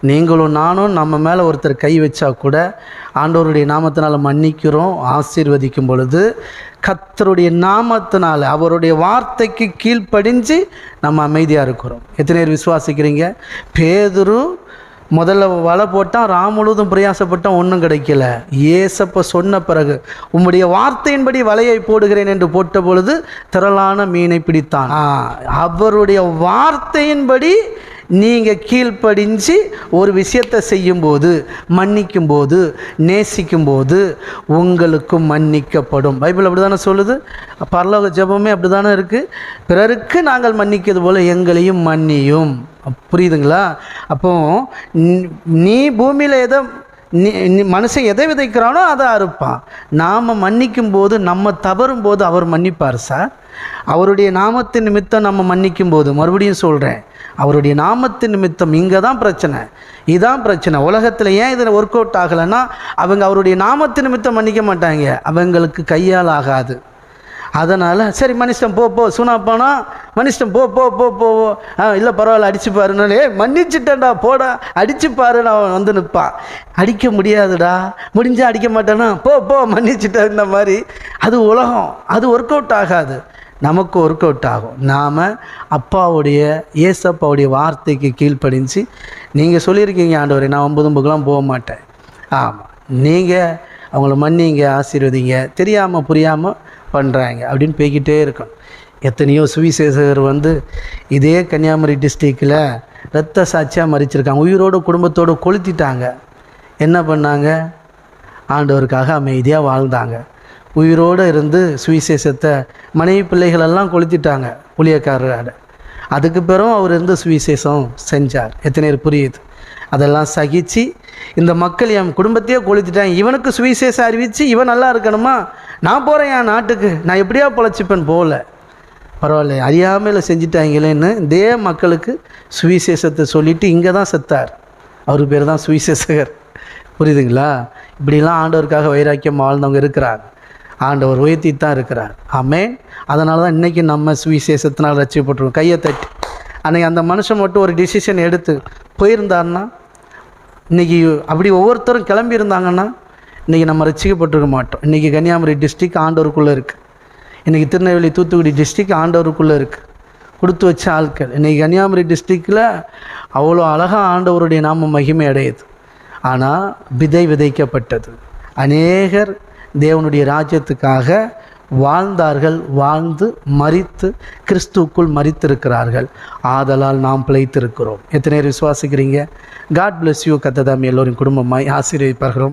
நீங்களும் நானும் நம்ம மேலே ஒருத்தர் கை வச்சா கூட ஆண்டவருடைய நாமத்தினால் மன்னிக்கிறோம் ஆசீர்வதிக்கும் பொழுது கத்தருடைய நாமத்தினால் அவருடைய வார்த்தைக்கு கீழ்ப்படிஞ்சு நம்ம அமைதியாக இருக்கிறோம். எத்தனை பேர் விசுவாசிக்கிறீங்க? பேதுரு முதல்ல வலை போட்டால் ராம் முழுவதும் பிரயாசப்பட்டால் ஒன்றும் கிடைக்கல. ஏசப்ப சொன்ன பிறகு உம்முடைய வார்த்தையின்படி வலையை போடுகிறேன் என்று போட்ட பொழுது திரளான மீனை பிடித்தான். அவருடைய வார்த்தையின்படி நீங்கள் கீழ்ப்படிஞ்சு ஒரு விஷயத்தை செய்யும்போது மன்னிக்கும்போது நேசிக்கும்போது உங்களுக்கும் மன்னிக்கப்படும். பைபிள் அப்படி தானே சொல்லுது? பரலோக ஜெபமே அப்படி தானே இருக்குது பிறருக்கு நாங்கள் மன்னிக்கிறது போல் எங்களையும் மன்னியும். புரியுதுங்களா? அப்போ நீ- பூமியில் எதை மனுஷன் எதை விதைக்கிறானோ அதை அறுப்பான். நாம் மன்னிக்கும் போது நம்ம தவறும் போது அவர் மன்னிப்பார் சார். அவருடைய நாமத்தின் நிமித்தம் நம்ம மன்னிக்கும் போது மறுபடியும் சொல்கிறேன் அவருடைய நாமத்தின் நிமித்தம் இங்கே தான் பிரச்சனை. இதுதான் பிரச்சனை. உலகத்தில் ஏன் இதில் ஒர்க் அவுட் ஆகலைன்னா அவங்க அவருடைய நாமத்தின் நிமித்தம் மன்னிக்க மாட்டாங்க. அவங்களுக்கு கையால் ஆகாது. அதனால் சரி மனுஷன் போ போ சுனா போனா மனுஷன் போ போ போ போ ஆ இல்லை பரவாயில்ல அடிச்சு பாருனாலே ஏ போடா. அடிச்சு பாருன்னு அவன் வந்து நிற்பான் அடிக்க முடியாதுடா. முடிஞ்சால் அடிக்க மாட்டேன்னா போ போ மன்னிச்சிட்டேன் இந்த மாதிரி. அது உலகம். அது ஒர்க் அவுட் ஆகாது. நமக்கு ஒர்க் அவுட் ஆகும். நாம் அப்பாவுடைய ஏசப்பாவுடைய வார்த்தைக்கு கீழ்ப்படிஞ்சு நீங்கள் சொல்லியிருக்கீங்க ஆண்டவரை நான் ஒன்பது ஒன்பதுக்கெலாம் போக மாட்டேன். ஆமாம் நீங்கள் அவங்கள மன்னிங்க ஆசீர்வதிங்க. தெரியாமல் புரியாமல் பண்ணுறாங்க அப்படின்னு போய்கிட்டே இருக்கும். எத்தனையோ சுவிசேஷகர் வந்து இதே கன்னியாகுமரி டிஸ்ட்ரிக்டில் ரத்த சாட்சியாக மறிச்சிருக்காங்க. உயிரோடு குடும்பத்தோடு கொளுத்திட்டாங்க. என்ன பண்ணாங்க? ஆண்டவருக்காக அமைதியாக வாழ்ந்தாங்க. உயிரோடு இருந்து சுவிசேஷத்தை மனைவி பிள்ளைகளெல்லாம் கொளுத்திட்டாங்க ஊழியக்காரரோட அதுக்கு பிறகும் அவர் இருந்து சுவிசேஷம் செஞ்சார். எத்தனை பேர் புரியுது? அதெல்லாம் சகித்து இந்த மக்கள் என் குடும்பத்தையே கொளுத்திட்டாங்க. இவனுக்கு சுவிசேஷம் அறிவித்து இவன் நல்லா இருக்கணுமா? நான் போகிறேன் என் நாட்டுக்கு. நான் எப்படியா பொழைச்சிப்பேன்? போகல. பரவாயில்ல. அறியாமையில் செஞ்சிட்டாங்களேன்னு இதே மக்களுக்கு சுவிசேஷத்தை சொல்லிட்டு இங்கே தான் செத்தார். அவர் பேர் தான் சுவிசேஷகர். புரியுதுங்களா? இப்படிலாம் ஆண்டவருக்காக வைராக்கியம் வாழ்ந்தவங்க இருக்கிறாங்க. ஆண்டவர் உயர்த்தி தான் இருக்கிறார். ஆமே அதனால தான் இன்றைக்கி நம்ம சுவிசேஷத்தினால் ரசிக்கப்பட்டுருவோம் கையை தட்டி. அன்றைக்கி அந்த மனுஷன் மட்டும் ஒரு டிசிஷன் எடுத்து போயிருந்தாருன்னா இன்றைக்கி அப்படி ஒவ்வொருத்தரும் கிளம்பி இருந்தாங்கன்னா இன்றைக்கி நம்ம ரசிக்கப்பட்டிருக்க மாட்டோம். இன்றைக்கி கன்னியாகுமரி டிஸ்ட்ரிக் ஆண்டவருக்குள்ளே இருக்குது இன்றைக்கி திருநெல்வேலி தூத்துக்குடி டிஸ்ட்ரிக் ஆண்டவருக்குள்ளே இருக்குது கொடுத்து வச்ச ஆட்கள். இன்றைக்கி கன்னியாகுமரி டிஸ்ட்ரிக்டில் அவ்வளோ அழகாக ஆண்டவருடைய நாம மகிமை அடையுது. ஆனால் விதை விதைக்கப்பட்டது. அநேகர் தேவனுடைய ராஜ்யத்துக்காக வாழ்ந்தார்கள் வாழ்ந்து மறித்து கிறிஸ்துவுக்குள் மறித்திருக்கிறார்கள். ஆதலால் நாம் பிழைத்திருக்கிறோம். எத்தனை பேர் விசுவாசிக்கிறீங்க? காட் பிளஸ் யூ கத்ததாம் எல்லோரும் குடும்பமாய் ஆசீர்வதிப்பார்கள்